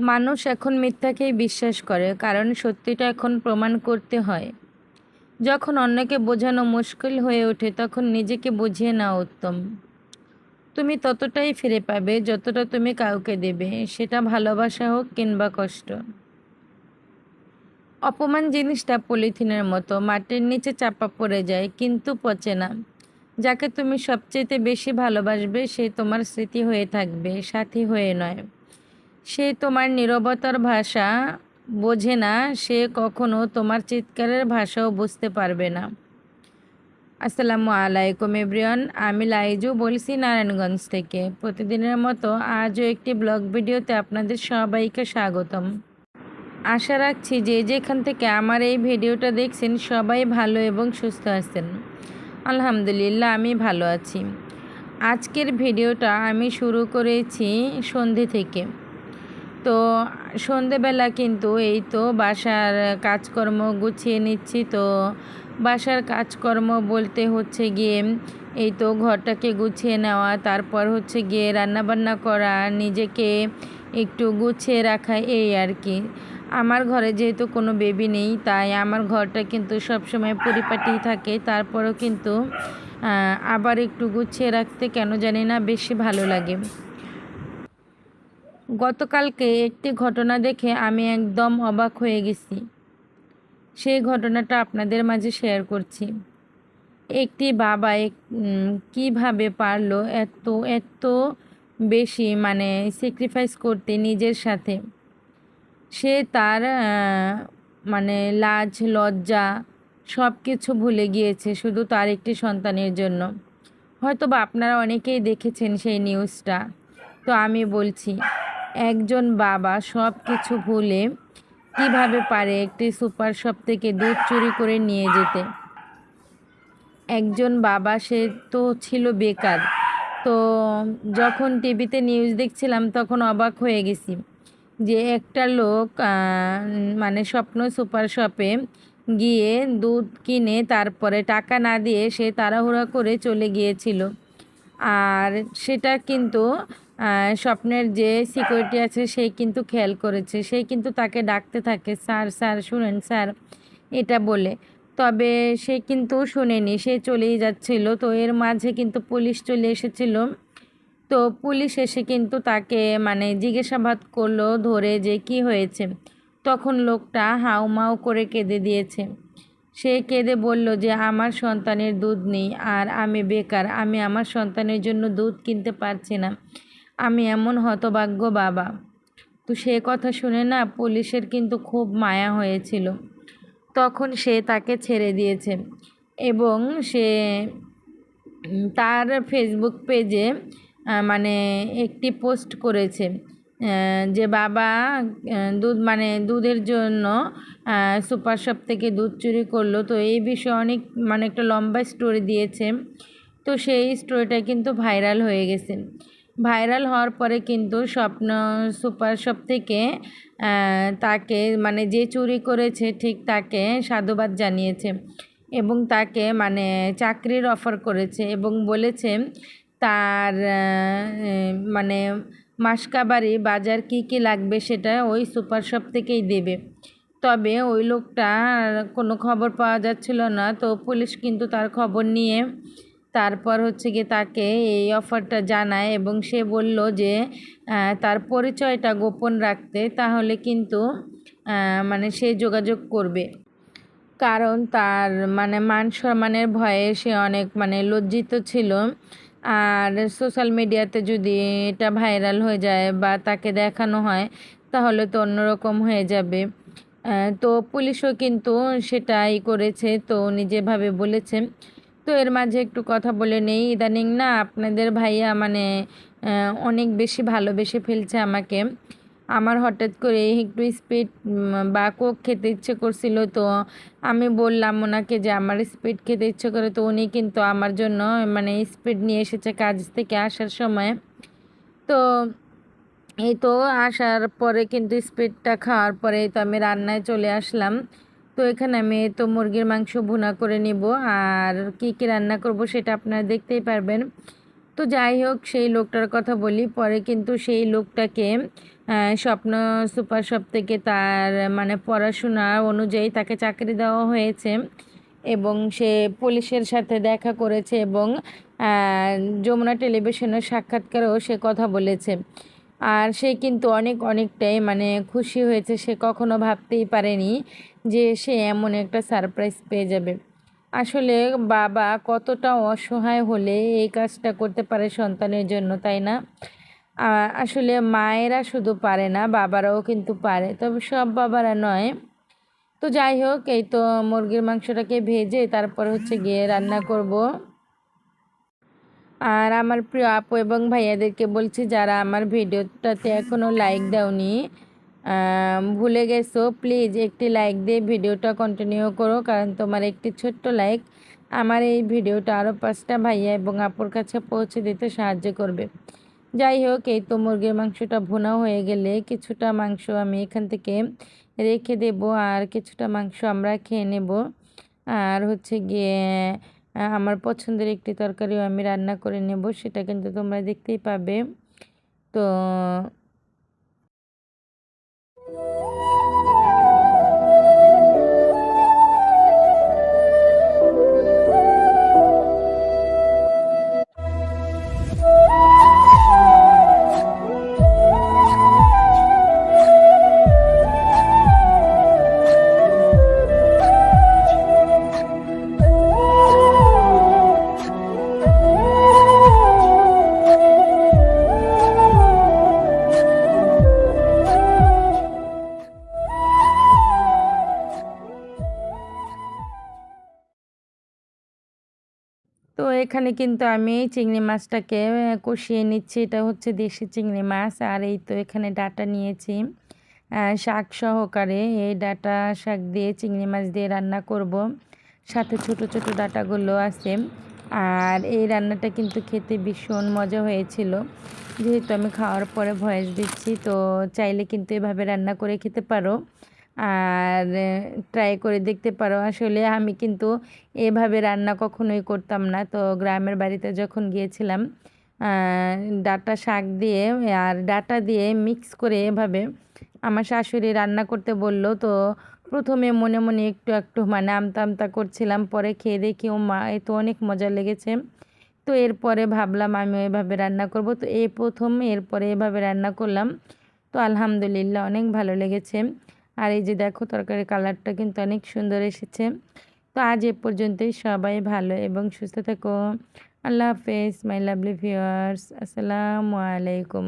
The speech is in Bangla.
মানুষ এখন মিথ্যাকেই বিশ্বাস করে, কারণ সত্যিটা এখন প্রমাণ করতে হয়। যখন অন্যকে বোঝানো মুশকিল হয়ে ওঠে, তখন নিজেকে বুঝিয়ে নেওয়া উত্তম। তুমি ততটাই ফিরে পাবে যতটা তুমি কাউকে দেবে, সেটা ভালোবাসা হোক কিংবা কষ্ট। অপমান জিনিসটা পলিথিনের মতো, মাটির নিচে চাপা পড়ে যায়, কিন্তু পচে না। যাকে তুমি সবচেয়ে বেশি ভালোবাসবে, সে তোমার স্মৃতি হয়ে থাকবে, সাথী হয়ে নয়। সে তোমার নীরবতার ভাষা বোঝে না, সে কখনো তোমার চিৎকারের ভাষাও বুঝতে পারবে না। আসসালামু আলাইকুম এভরিওয়ান, আমি লাইজু বলছি নারায়ণগঞ্জ থেকে। প্রতিদিনের মতো আজও একটি ব্লগ ভিডিওতে আপনাদের সবাইকে স্বাগতম। আশা রাখছি যে যেখান থেকে আমার এই ভিডিওটা দেখছেন সবাই ভালো এবং সুস্থ আছেন। আলহামদুলিল্লাহ, আমি ভালো আছি। আজকের ভিডিওটা আমি শুরু করেছি সন্ধে থেকে। তো সন্ধেবেলা কিন্তু এই তো বাসার কাজকর্ম গুছিয়ে নিচ্ছি। তো বাসার কাজকর্ম বলতে হচ্ছে গিয়ে এই তো ঘরটাকে গুছিয়ে নেওয়া, তারপর হচ্ছে গিয়ে রান্নাবান্না করা, নিজেকে একটু গুছিয়ে রাখা এই আর কি। আমার ঘরে যেহেতু কোনো বেবি নেই, তাই আমার ঘরটা কিন্তু সবসময় পরিপাটি থাকে, তারপরও কিন্তু আবার একটু গুছিয়ে রাখতে কেন জানি না বেশি ভালো লাগে। গতকালকে একটি ঘটনা দেখে আমি একদম অবাক হয়ে গেছি। সেই ঘটনাটা আপনাদের মাঝে শেয়ার করছি। একটি বাবা কীভাবে পারল এত এত বেশি মানে স্যাক্রিফাইস করতে নিজের সাথে? সে তার মানে লাজ, লজ্জা সব কিছু ভুলে গিয়েছে শুধু তার একটি সন্তানের জন্য। হয়তো বা আপনারা অনেকেই দেখেছেন সেই নিউজটা তো আমি বলছি একজন বাবা সব কিছু ভুলে কীভাবে পারে একটি সুপার শপ থেকে দুধ চুরি করে নিয়ে যেতে? একজন বাবা, সে তো ছিল বেকার। তো যখন টিভিতে নিউজ দেখছিলাম, তখন অবাক হয়ে গেছি যে একটা লোক মানে স্বপ্ন সুপার শপে গিয়ে দুধ কিনে তারপরে টাকা না দিয়ে সে তাড়াহুড়া করে চলে গিয়েছিল। আর সেটা কিন্তু স্বপ্নের যে সিকিউরিটি আছে সেই কিন্তু খেয়াল করেছে। সেই কিন্তু তাকে ডাকতে থাকে, স্যার স্যার, শুনেন, স্যার। এটা বলে। তবে সে কিন্তু শুনেনি, সে চলেই যাচ্ছিল। তো এর মাঝে কিন্তু পুলিশ চলে এসেছিল। তো পুলিশ এসে কিন্তু তাকে মানে জিজ্ঞাসাবাদ করল ধরে যে কি হয়েছে। তখন লোকটা হাউমাউ করে কেঁদে দিয়েছে। সে কেঁদে বলল যে, আমার সন্তানের দুধ নেই, আর আমি বেকার। আমি আমার সন্তানের জন্য দুধ কিনতে পারছি না। আমি এমন হতভাগ্য বাবা। তো সে কথা শুনে না পুলিশের কিন্তু খুব মায়া হয়েছিল। তখন সে তাকে ছেড়ে দিয়েছে এবং সে তার ফেসবুক পেজে মানে একটি পোস্ট করেছে যে বাবা দুধ মানে দুধের জন্য সুপার শপ থেকে দুধ চুরি করল। তো এই বিষয়ে অনেক মানে একটা লম্বা স্টোরি দিয়েছে। তো সেই স্টোরিটা কিন্তু ভাইরাল হয়ে গেছে। ভাইরাল হওয়ার পরে কিন্তু স্বপ্ন সুপার শপ থেকে তাকে মানে যে চুরি করেছে ঠিক তাকে সাধুবাদ জানিয়েছে এবং তাকে মানে চাকরির অফার করেছে এবং বলেছে তার মানে মাসকাবারি বাজার কি কি লাগবে সেটা ওই সুপার শপ থেকেই দেবে। তবে ওই লোকটা কোনো খবর পাওয়া যাচ্ছিল না। তো পুলিশ কিন্তু তার খবর নিয়ে তারপর হচ্ছে গিয়ে তাকে এই অফারটা জানায় এবং সে বলল যে তার পরিচয়টা গোপন রাখতে তাহলে কিন্তু মানে সে যোগাযোগ করবে। কারণ তার মানে মান সম্মানের ভয়ে সে অনেক মানে লজ্জিত ছিল। আর সোশ্যাল মিডিয়াতে যদি এটা ভাইরাল হয়ে যায় বা তাকে দেখানো হয়, তাহলে তো অন্যরকম হয়ে যাবে। তো পুলিশও কিন্তু সেটাই করেছে। তো নিজেভাবে বলেছে তো এর মাঝে একটু কথা বলে নেই। ইদানিং না আপনাদের ভাইয়া মানে অনেক বেশি ভালোবেসে ফেলছে আমাকে। আমার হঠাৎ করে একটু স্পিড বা কোক খেতে ইচ্ছে করছিল তো আমি বললাম ওনাকে যে আমার স্পিড খেতে ইচ্ছে করে। তো উনি কিন্তু আমার জন্য মানে স্পিড নিয়ে এসেছে কাজ থেকে আসার সময়। তো এই তো আসার পরে কিন্তু স্পিডটা খাওয়ার পরে তো আমি রান্নায় চলে আসলাম। তো এখানে আমি তো মুরগির মাংস ভুনা করে নিব। আর কি কি রান্না করব সেটা আপনারা দেখতেই পারবেন। তো যাই হোক, সেই লোকটার কথা বলি। পরে কিন্তু সেই লোকটাকে স্বপ্ন সুপার শপ থেকে তার মানে পড়াশোনা অনুযায়ী তাকে চাকরি দেওয়া হয়েছে এবং সে পুলিশের সাথে দেখা করেছে এবং যমুনা টেলিভিশনের সাক্ষাৎকারেও সে কথা বলেছে। আর সে কিন্তু অনেক, অনেকটাই মানে খুশি হয়েছে, সে কখনো ভাবতেই পারেনি যে সে এমন একটা সারপ্রাইজ পেয়ে যাবে। আসলে বাবা কতটা অসহায় হলে এই কাজটা করতে পারে সন্তানের জন্য, তাই না? আসলে মায়েরা শুধু পারে না, বাবারাও কিন্তু পারে। তবে সব বাবারা নয়। তো যাই হোক, এই তো মুরগির মাংসটাকে ভেজে তারপর হচ্ছে গিয়ে রান্না করব। আর আমার প্রিয় আপু এবং ভাইয়াদেরকে বলছি, যারা আমার ভিডিওটাতে এখনও লাইক দাওনি ভুলে গেছো প্লিজ একটি লাইক দিয়ে ভিডিওটা কন্টিনিউ করো, কারণ তোমার একটি ছোট্ট লাইক আমার এই ভিডিওটা আরও পাঁচটা ভাইয়া এবং আপুর কাছে পৌঁছে দিতে সাহায্য করবে। যাই হোক, এই তো মুরগির মাংসটা ভুনা হয়ে গেলে কিছুটা মাংস আমি এখান থেকে রেখে দেব, আর কিছুটা মাংস আমরা খেয়ে নেব। আর হচ্ছে গিয়ে আমার পছন্দের একটি তরকারিও আমি রান্না করে নেব সেটা কিন্তু তোমরা দেখতেই পাবে। তো এখানে কিন্তু আমি চিংড়ি মাছটাকে কষিয়ে নিচ্ছি। এটা হচ্ছে দেশি চিংড়ি মাছ। আর এই তো এখানে ডাটা নিয়েছি। শাক সহকারে এই ডাটা শাক দিয়ে চিংড়ি মাছ দিয়ে রান্না করব। সাথে ছোট ছোট ডাটাগুলো আছে। আর এই রান্নাটা কিন্তু খেতে ভীষণ মজা হয়েছিল। যেহেতু আমি খাওয়ার পরে ভয়েস দিচ্ছি, তো চাইলে কিন্তু এভাবে রান্না করে খেতে পারো। আর ট্রাই করে দেখতে পারো। আসলে আমি কিন্তু এভাবে রান্না কখনোই করতাম না। তো গ্রামের বাড়িতে যখন গিয়েছিলাম ডাঁটা শাক দিয়ে, আর ডাঁটা দিয়ে মিক্স করে এভাবে আমার শাশুড়ি রান্না করতে বলল। তো প্রথমে মনে মনে একটু একটু মানে আমতা আমতা করছিলাম, পরে খেয়ে দেখি, ও মা, এ তো অনেক মজা লেগেছে। তো এরপরে ভাবলাম আমি এভাবে রান্না করব। তো এই প্রথম এরপরে এভাবে রান্না করলাম। তো আলহামদুলিল্লাহ অনেক ভালো লেগেছে। আর এই যে দেখো তরকারির কালারটা কিন্তু অনেক সুন্দর এসেছে। তো আজ এ পর্যন্তই সবাই ভালো এবং সুস্থ থাকো। আল্লাহ হাফেজ মাই লাভলি ভিউয়ার্স আসসালামু আলাইকুম।